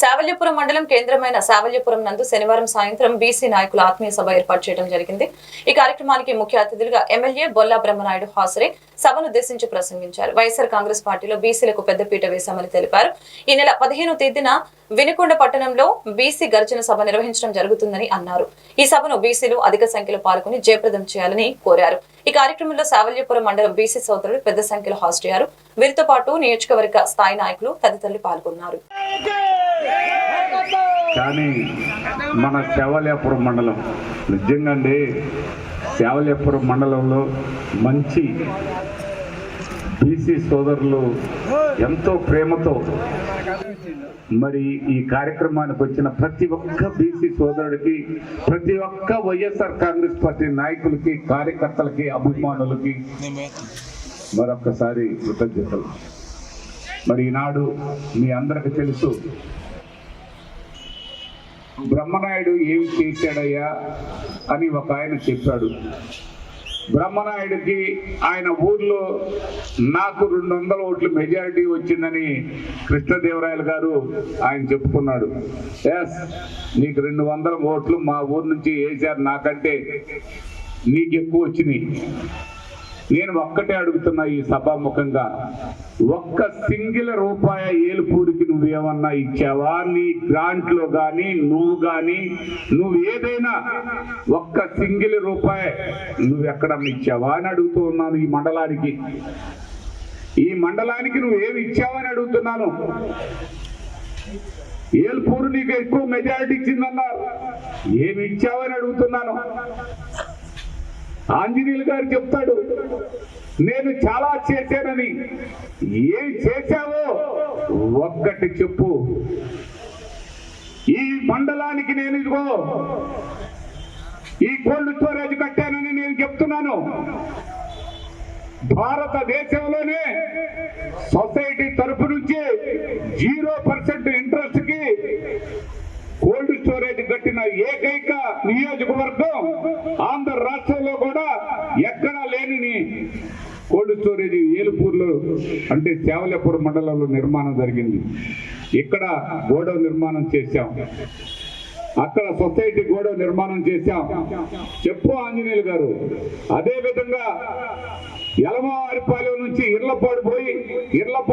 శావల్యపురం మండలం కేంద్రమైన శావల్యపురం నందు శనివారం సాయంత్రం బీసీ నాయకుల ఆత్మీయ సభ ఏర్పాటు చేయడం జరిగింది. ఈ కార్యక్రమానికి ముఖ్య అతిథులుగా ఎమ్మెల్యే బొల్లా బ్రహ్మనాయుడు హాజరై సభను ఉద్దేశించి ప్రసంగించారు. వైఎస్ఆర్ కాంగ్రెస్ పార్టీలో బీసీలకు పెద్దపీట వేశామని తెలిపారు. ఈ నెల పదిహేను తేదీన వినుకొండ పట్టణంలో బీసీ గర్జన సభ నిర్వహించడం జరుగుతుందని అన్నారు. ఈ సభను బీసీలు అధిక సంఖ్యలో పాల్గొని జయప్రదం చేయాలని కోరారు. ఈ కార్యక్రమంలో సావల్యపురం మండలం బీసీ సోదరులు పెద్ద సంఖ్యలో హాజరయ్యారు. వీరితో పాటు నియోజకవర్గ స్థాయి నాయకులు తదితరులు పాల్గొన్నారు. కానీ మన శవలేపురం మండలం నిజంగా అండి శవలేపురం మండలంలో మంచి బీసీ సోదరులు ఎంతో ప్రేమతో మరి ఈ కార్యక్రమానికి వచ్చిన ప్రతి ఒక్క బీసీ సోదరుడికి ప్రతి ఒక్క వైఎస్ఆర్ కాంగ్రెస్ పార్టీ నాయకులకి కార్యకర్తలకి అభిమానులకి మరొక్కసారి కృతజ్ఞతలు. మరి ఈనాడు మీ అందరికి తెలుసు బ్రహ్మనాయుడు ఏం చేశాడయ్యా అని ఒక ఆయన చెప్పాడు. బ్రహ్మనాయుడికి ఆయన ఊర్లో నాకు రెండు వందల ఓట్లు మెజారిటీ వచ్చిందని కృష్ణదేవరాయలు గారు ఆయన చెప్పుకున్నాడు. ఎస్ నీకు రెండు వందల ఓట్లు మా ఊరు నుంచి వేశారు నాకంటే. నీకు ఎక్కువ వచ్చినాయి. నేను ఒక్కటే అడుగుతున్నా ఈ సభాముఖంగా ఒక్క సింగిల్ రూపాయ ఏలుపూడికి నువ్వేమన్నా ఇచ్చావా? నీ గ్రాంట్లో గాని నువ్వు గాని నువ్వు ఏదైనా ఒక్క సింగిల్ రూపాయ నువ్వు ఎక్కడన్నా ఇచ్చావా అని అడుగుతూ ఉన్నాను ఈ మండలానికి. ఈ మండలానికి నువ్వు ఏమి ఇచ్చావని అడుగుతున్నాను. ఏల్పూరు నీకు ఎక్కువ మెజారిటీ ఇచ్చిందన్నారు. ఏమి ఇచ్చావని అడుగుతున్నాను. ఆంజనేయులు గారు చెప్తాడు నేను చాలా చేశానని. ఏం చేశావో ఒక్కటి చెప్పు. ఈ మండలానికి నేను ఇదిగో ఈ కోల్డ్ స్టోరేజ్ కట్టానని నేను చెప్తున్నాను. భారతదేశంలోనే సొసైటీ తరపు నుంచి జీరో స్టోరేజ్ ఏకైక నియోజకవర్గం ఆంధ్ర రాష్ట్రంలో కూడా ఎక్కడా లేని కోల్డ్ స్టోరేజ్ ఏలుపూర్లో అంటే సేవలపురం మండలంలో నిర్మాణం జరిగింది. ఇక్కడ గోడౌన్ నిర్మాణం చేశాం. అక్కడ సొసైటీ గోడౌన్ నిర్మాణం చేశాం. చెప్పు ఆంజనేయులు గారు. అదే విధంగా ఎలమారిపాలెం నుంచి ఇర్లపాడు పోయి ఇర్లపాడు